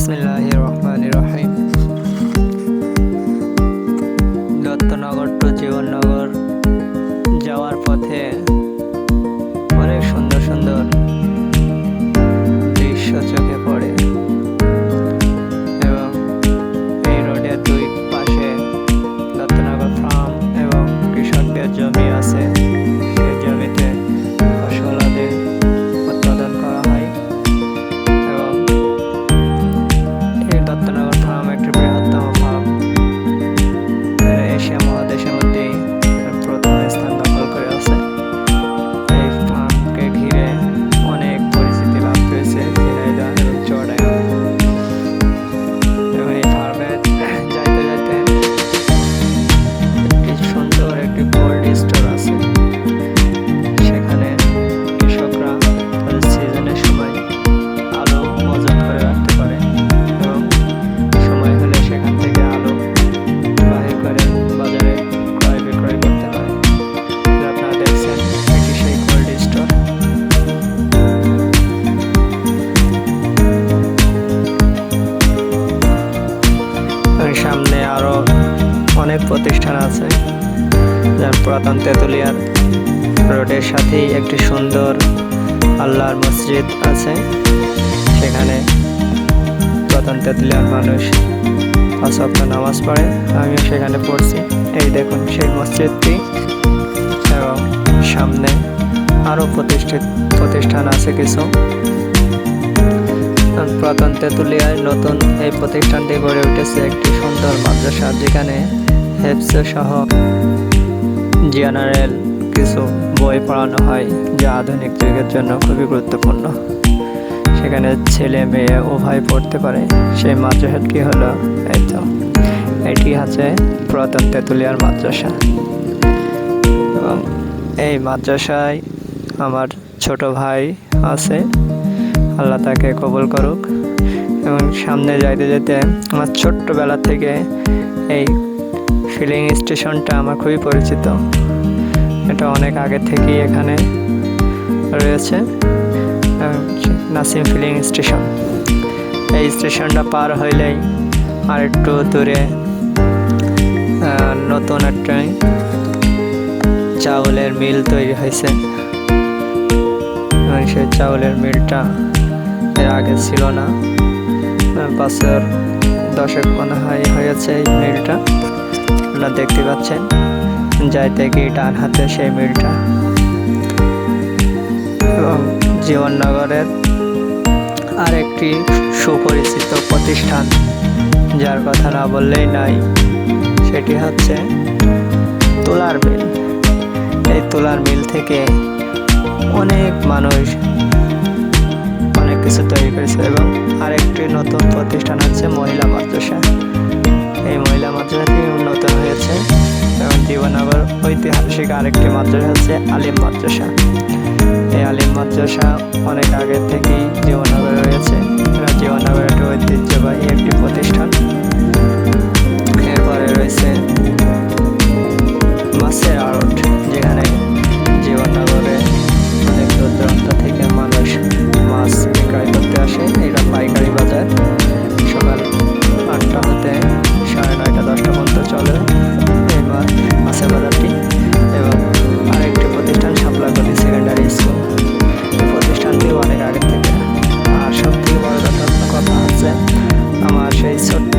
বিসমিল্লাহ রহিম দত্তনগর টু জীবননগর সামনে আরও অনেক প্রতিষ্ঠান আছে, যার পুরাতন তেঁতুলিয়ার রোডের সাথেই একটি সুন্দর আল্লাহর মসজিদ আছে। সেখানে পুরাতন তেঁতুলিয়ার মানুষ অসপ্ত নামাজ পড়ে। আমিও সেখানে পড়ছি। এই দেখুন সেই মসজিদটি এবং সামনে আরও প্রতিষ্ঠিত প্রতিষ্ঠান আছে কিছু। পুরাতন তেঁতুলিয়ায় নতুন এই প্রতিষ্ঠানটি গড়ে উঠেছে একটি সুন্দর মাদ্রাসা, যেখানে সহ জেনারেল কিছু বই পড়ানো হয়, যা আধুনিক যুগের জন্য খুবই গুরুত্বপূর্ণ। সেখানে ছেলে, মেয়ে উভয় পড়তে পারে। সেই মাদ্রাসাটি হলো এই এটি আছে পুরাতন তেঁতুলিয়ার মাদ্রাসা। এবং এই মাদ্রাসায় আমার ছোট ভাই আছে। আল্লাহ তাকে কবুল করুক। এবং সামনে যাইতে যেতে আমার ছোট্টবেলা থেকে এই ফিলিং স্টেশনটা আমার খুবই পরিচিত। এটা অনেক আগে থেকেই এখানে রয়েছে। Nasim filling station. এই স্টেশনটা পার হইলেই আর একটু দূরে নতুন একটা চাউলের মিল তৈরি হয়েছে। এবং সেই চাউলের মিলটা এর আগে ছিল না। বছর দশেক মনে হয় হয়েছে এই মিলটা। আপনারা দেখতে পাচ্ছেন, যাইতে গিয়ে ডান হাতে সেই মিলটা। এবং জীবননগরের আরেকটি সুপরিচিত প্রতিষ্ঠান, যার কথা না বললেই নাই, সেটি হচ্ছে তুলার মিল। এই তুলার মিল থেকে অনেক মানুষ কিছু তৈরি করেছে এবং আরেকটি নতুন প্রতিষ্ঠান হচ্ছে মহিলা মাদ্রাসা। এই মহিলা মাদ্রাসাটি উন্নত হয়েছে এবং জীবনগর ঐতিহাসিক আরেকটি মাদ্রাসা হচ্ছে আলিম মাদ্রাসা। এই আলিম মাদ্রাসা অনেক আগে থেকেই জীবনগরে রয়েছে। জীবনগর একটি ঐতিহ্যবাহী একটি প্রতিষ্ঠান। আসে এটা পাইকারি বাজার। সকাল আটটা হতে সাড়ে নয়টা, দশটা পর্যন্ত চলে। এবার মাছের বাজারটি এবং আরেকটি প্রতিষ্ঠান সাপলাগলি সেকেন্ডারি স্কুল। প্রতিষ্ঠানটিও অনেক আগে থেকে। আর সত্যি বড় কথা কথা হচ্ছে, আমার সেই ছোট্ট